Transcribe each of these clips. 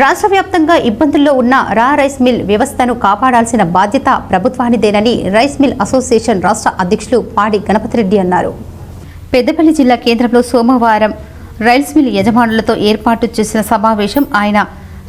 రాష్ట్ర వ్యాప్తంగా ఇబ్బందుల్లో ఉన్న రా రైస్ మిల్ వ్యవస్థను కాపాడాల్సిన బాధ్యత ప్రభుత్వానిదేనని రైస్ మిల్ అసోసియేషన్ రాష్ట్ర అధ్యక్షులు పాడి గణపతిరెడ్డి అన్నారు. పెద్దపల్లి జిల్లా కేంద్రంలో సోమవారం రైస్ మిల్ యజమానులతో ఏర్పాటు చేసిన సమావేశం ఆయన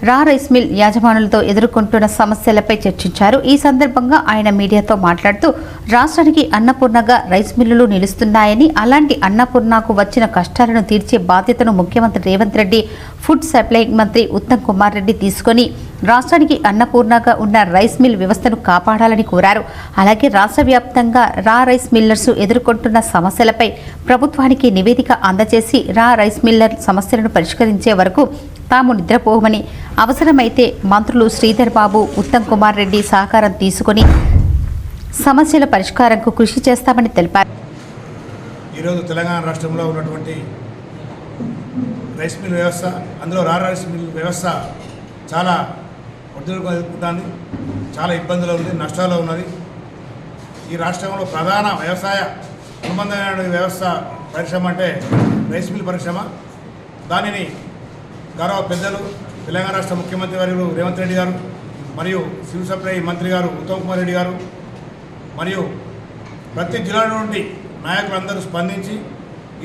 రా రైస్ మిల్ యాజమానులతో ఎదుర్కొంటున్న సమస్యలపై చర్చించారు. ఈ సందర్భంగా ఆయన మీడియాతో మాట్లాడుతూ రాష్ట్రానికి అన్నపూర్ణగా రైస్ మిల్లులు నిలుస్తున్నాయని అలాంటి అన్నపూర్ణకు వచ్చిన కష్టాలను తీర్చే బాధ్యతను ముఖ్యమంత్రి రేవంత్ రెడ్డి ఫుడ్ సప్లై మంత్రి ఉత్తమ్ కుమార్ రెడ్డి తీసుకొని రాష్ట్రానికి అన్నపూర్ణగా ఉన్న రైస్ మిల్ వ్యవస్థను కాపాడాలని కోరారు. అలాగే రాష్ట్ర వ్యాప్తంగా రా రైస్ మిల్లర్స్ ఎదుర్కొంటున్న సమస్యలపై ప్రభుత్వానికి నివేదిక అందజేసి రా రైస్ మిల్లర్ సమస్యలను పరిష్కరించే వరకు తాము నిద్రపోవమని అవసరమైతే మంత్రులు శ్రీధర్ బాబు ఉత్తమ్ కుమార్ రెడ్డి సహకారం తీసుకొని సమస్యల పరిష్కారంకు కృషి చేస్తామని తెలిపారు. ఈరోజు తెలంగాణ రాష్ట్రంలో ఉన్నటువంటి రైస్ మిల్ వ్యవస్థ అందులో రా రైస్ మిల్ వ్యవస్థ చాలా ఒడిదుడుకు చాలా ఇబ్బందులు ఉంది నష్టాల్లో ఉన్నది. ఈ రాష్ట్రంలో ప్రధాన వ్యవసాయ అనుబంధమైన వ్యవస్థ పరిశ్రమ అంటే రైస్ మిల్ పరిశ్రమ. దానిని గౌరవ పెద్దలు తెలంగాణ రాష్ట్ర ముఖ్యమంత్రి వర్యులు రేవంత్ రెడ్డి గారు మరియు సివిల్ సప్లై మంత్రి గారు ఉత్తమ్ కుమార్ రెడ్డి గారు మరియు ప్రతి జిల్లా నుండి నాయకులందరూ స్పందించి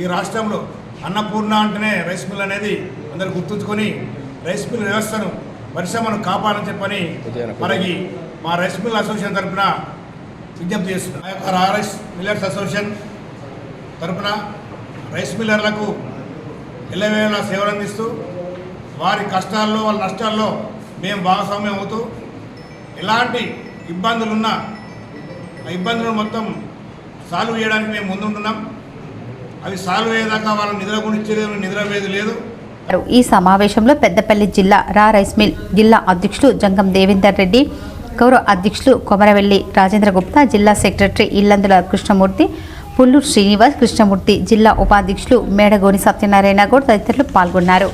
ఈ రాష్ట్రంలో అన్నపూర్ణ అంటేనే రైస్ మిల్ అనేది అందరూ గుర్తుంచుకొని రైస్ మిల్ వ్యవస్థను పరిశ్రమను కాపాడని చెప్పని మనకి మా రైస్ మిల్ అసోసియేషన్ తరఫున విజ్ఞప్తి చేస్తున్నాం. ఆ యొక్క రైస్ మిల్లర్స్ అసోసియేషన్ తరఫున రైస్ మిల్లర్లకు ఎల్లవేళ సేవలు అందిస్తూ వారి కష్టాల్లో వాళ్ళ నష్టాల్లో మేము భాగస్వామ్యం అవుతూ ఎలాంటి ఇబ్బందులున్నా ఆ ఇబ్బందులను మొత్తం సాల్వ్ చేయడానికి మేము ముందుంటున్నాం. అవి సాల్వ్ అయ్యేదాకా వాళ్ళని నిద్ర నిద్రపోయేది లేదు. ఈ సమావేశంలో పెద్దపల్లి జిల్లా రా రైస్ మిల్ జిల్లా అధ్యక్షులు జంగం దేవేందర్ రెడ్డి గౌరవ అధ్యక్షులు కొమరవెల్లి రాజేంద్ర గుప్తా జిల్లా సెక్రటరీ ఇల్లందుల కృష్ణమూర్తి పుల్లూరు శ్రీనివాస్ కృష్ణమూర్తి జిల్లా ఉపాధ్యక్షులు మేడగోని సత్యనారాయణ గౌడ్ తదితరులు పాల్గొన్నారు.